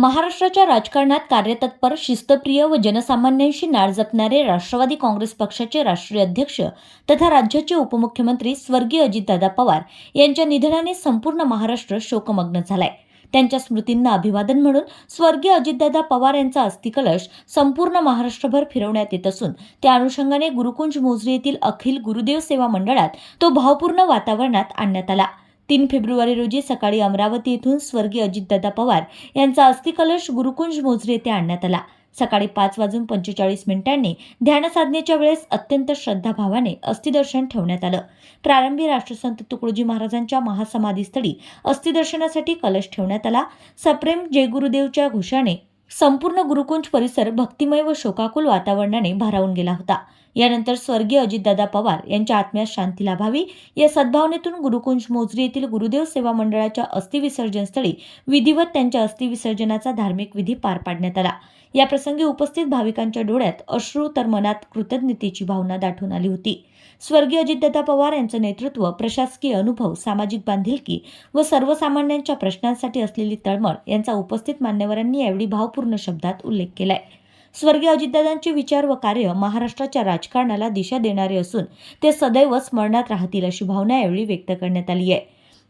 महाराष्ट्राच्या राजकारणात कार्यतत्पर शिस्तप्रिय व जनसामान्यांशी नाळ जपणारे राष्ट्रवादी काँग्रेस पक्षाचे राष्ट्रीय अध्यक्ष तथा राज्याचे उपमुख्यमंत्री स्वर्गीय अजितदादा पवार यांच्या निधनाने संपूर्ण महाराष्ट्र शोकमग्न झालाय. त्यांच्या स्मृतींना अभिवादन म्हणून स्वर्गीय अजितदादा पवार यांचा अस्थिकलश संपूर्ण महाराष्ट्रभर फिरवण्यात येत असून त्या अनुषंगाने गुरुकुंज मोजरी येथील अखिल गुरुदेव सेवा मंडळात तो भावपूर्ण वातावरणात आणण्यात आला. तीन फेब्रुवारी रोजी सकाळी अमरावती येथून स्वर्गीय अजितदादा पवार यांचा अस्थिकलश गुरुकुंज मोजरे येथे आणण्यात आला. सकाळी पाच वाजून पंचेचाळीस मिनिटांनी ध्यानसाधनेच्या वेळेस अत्यंत श्रद्धाभावाने अस्थिदर्शन ठेवण्यात आलं. प्रारंभी राष्ट्रसंत तुकडोजी महाराजांच्या महासमाधीस्थळी अस्थिदर्शनासाठी कलश ठेवण्यात आला. सप्रेम जय गुरुदेवच्या घोषाने संपूर्ण गुरुकुंज परिसर भक्तिमय व शोकाकुल वातावरणाने भारावून गेला होता. यानंतर स्वर्गीय अजितदादा पवार यांच्या आत्म्यास शांती लाभावी. या सद्भावनेतून गुरुकुंज मोजरी येथील गुरुदेव सेवा मंडळाच्या अस्थिविसर्जन स्थळी विधिवत त्यांच्या अस्थिविसर्जनाचा धार्मिक विधी पार पाडण्यात आला. या प्रसंगी उपस्थित भाविकांच्या डोळ्यात अश्रू तर मनात कृतज्ञतेची भावना दाटून आली होती. स्वर्गीय अजितदादा पवार यांचं नेतृत्व प्रशासकीय अनुभव सामाजिक बांधिलकी व सर्वसामान्यांच्या प्रश्नांसाठी असलेली तळमळ यांचा उपस्थित मान्यवरांनी यावेळी भावपूर्ण शब्दात उल्लेख केलाय. स्वर्गीय अजितदादांचे विचार व कार्य महाराष्ट्राच्या राजकारणाला दिशा देणारे असून ते सदैव स्मरणात राहतील अशी भावना यावेळी व्यक्त करण्यात आली आहे.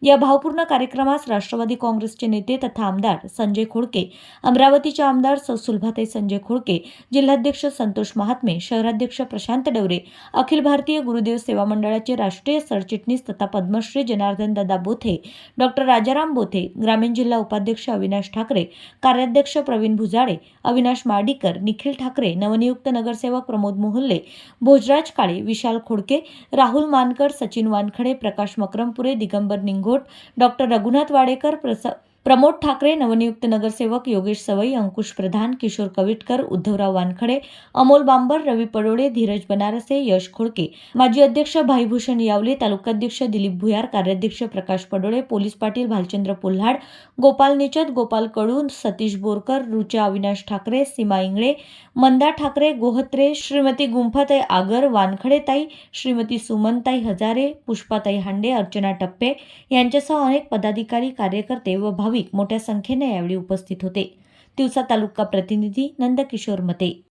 या भावपूर्ण कार्यक्रमास राष्ट्रवादी काँग्रेसचे नेते तथा आमदार संजय खोडके अमरावतीचे आमदार सौ. सुलभाताई संजय खोडके जिल्हाध्यक्ष संतोष महात्मे शहराध्यक्ष प्रशांत डवरे अखिल भारतीय गुरुदेव सेवा मंडळाचे राष्ट्रीय सरचिटणीस तथा पद्मश्री जनार्दन दादा बोथे डॉक्टर राजाराम बोथे ग्रामीण जिल्हा उपाध्यक्ष अविनाश ठाकरे कार्याध्यक्ष प्रवीण भुजाडे अविनाश माडीकर निखिल ठाकरे नवनियुक्त नगरसेवक प्रमोद मोहल्ले भोजराज काळे विशाल खोडके राहुल मानकर सचिन वानखडे प्रकाश मक्रमपुरे दिगंबर निंगो निंगोट डॉक्टर रघुनाथ वाडेकर प्रस प्रमोद ठाकरे नवनियुक्त नगरसेवक योगेश सवई अंकुश प्रधान किशोर कविटकर उद्धवराव वानखडे अमोल बांबर रवी पडोळे धीरज बनारसे यश खोडके. माजी अध्यक्ष भाईभूषण यावले तालुकाध्यक्ष दिलीप भुयार कार्याध्यक्ष प्रकाश पडोळे पोलीस पाटील भालचंद्र पोल्हाड गोपाल निचत गोपाल कडू सतीश बोरकर रुचा अविनाश ठाकरे सीमा इंगळे मंदा ठाकरे गोहत्रे श्रीमती गुंफाताई आगर वानखडेताई श्रीमती सुमनताई हजारे पुष्पाताई हांडे अर्चना टप्पे यांच्यासह अनेक पदाधिकारी कार्यकर्ते व भाविक मोठ्या संख्येने यावेळी उपस्थित होते. तिवसा तालुका प्रतिनिधी नंदकिशोर मते.